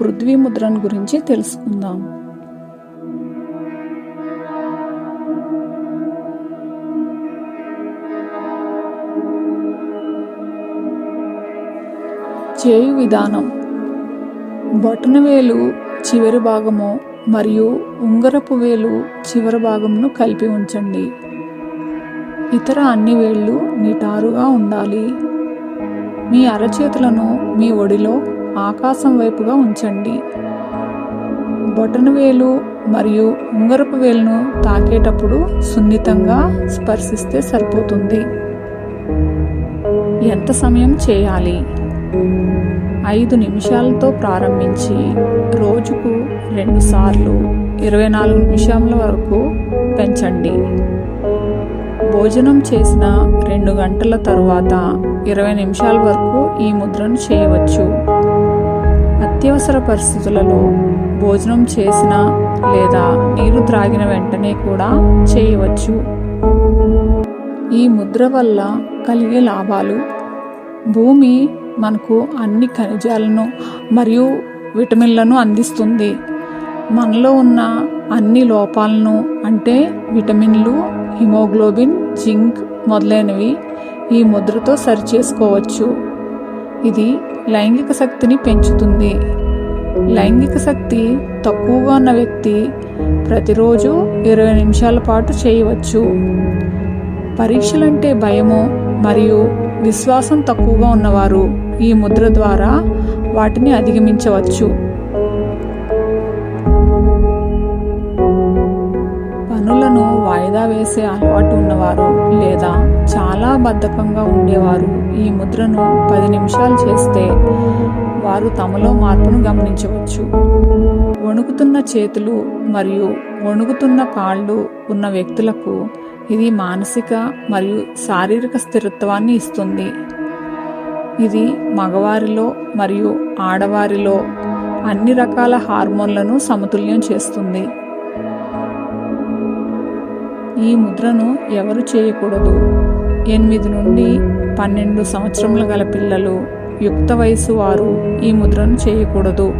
పృథ్వీ ముద్రను గురించి తెలుసుకుందాం. చేయు విధానం. బొటనవేలు చివరి భాగము మరియు ఉంగరపు వేలు చివరి భాగమును కలిపి ఉంచండి. ఇతర అన్ని వేళ్ళు నిటారుగా ఉండాలి. మీ అరచేతులను మీ ఒడిలో ఆకాశం వైపుగా ఉంచండి. బొటనవేలు మరియు ఉంగరపు వేలును తాకేటప్పుడు సున్నితంగా స్పర్శిస్తే సరిపోతుంది. ఎంత సమయం చేయాలి? ఐదు నిమిషాలతో ప్రారంభించి రోజుకు రెండు సార్లు ఇరవై నాలుగు నిమిషాల వరకు పెంచండి. భోజనం చేసిన రెండు గంటల తరువాత ఇరవై నిమిషాల వరకు ఈ ముద్రను చేయవచ్చు. అత్యవసర పరిస్థితులలో భోజనం చేసిన లేదా నీరు త్రాగిన వెంటనే కూడా చేయవచ్చు. ఈ ముద్ర వల్ల కలిగే లాభాలు? భూమి మనకు అన్ని ఖనిజాలను మరియు విటమిన్లను అందిస్తుంది. మనలో ఉన్న అన్ని లోపాలను అంటే విటమిన్లు హిమోగ్లోబిన్ జింక్ మొదలైనవి ఈ ముద్రతో సరిచేసుకోవచ్చు. ఇది లైంగిక శక్తిని పెంచుతుంది. లైంగిక శక్తి తక్కువగా ఉన్న వ్యక్తి ప్రతిరోజు ఇరవై నిమిషాల పాటు చేయవచ్చు. పరీక్షలంటే భయము మరియు విశ్వాసం తక్కువగా ఉన్నవారు ఈ ముద్ర ద్వారా వాటిని అధిగమించవచ్చు. పనులను వాయిదా వేసే అలవాటు ఉన్నవారు లేదా చాలా బద్ధకంగా ఉండేవారు ఈ ముద్రను పది నిమిషాలు చేస్తే వారు తమలో మార్పును గమనించవచ్చు. వణుకుతున్న చేతులు మరియు వణుకుతున్న కాళ్ళు ఉన్న వ్యక్తులకు ఇది మానసిక మరియు శారీరక స్థిరత్వాన్ని ఇస్తుంది. ఇది మగవారిలో మరియు ఆడవారిలో అన్ని రకాల హార్మోన్లను సమతుల్యం చేస్తుంది. ఈ ముద్రను ఎవరు చేయకూడదు. ఎనిమిది నుండి పన్నెండు సంవత్సరముల గల పిల్లలు యుక్త వయసు వారు ఈ ముద్రను చేయకూడదు.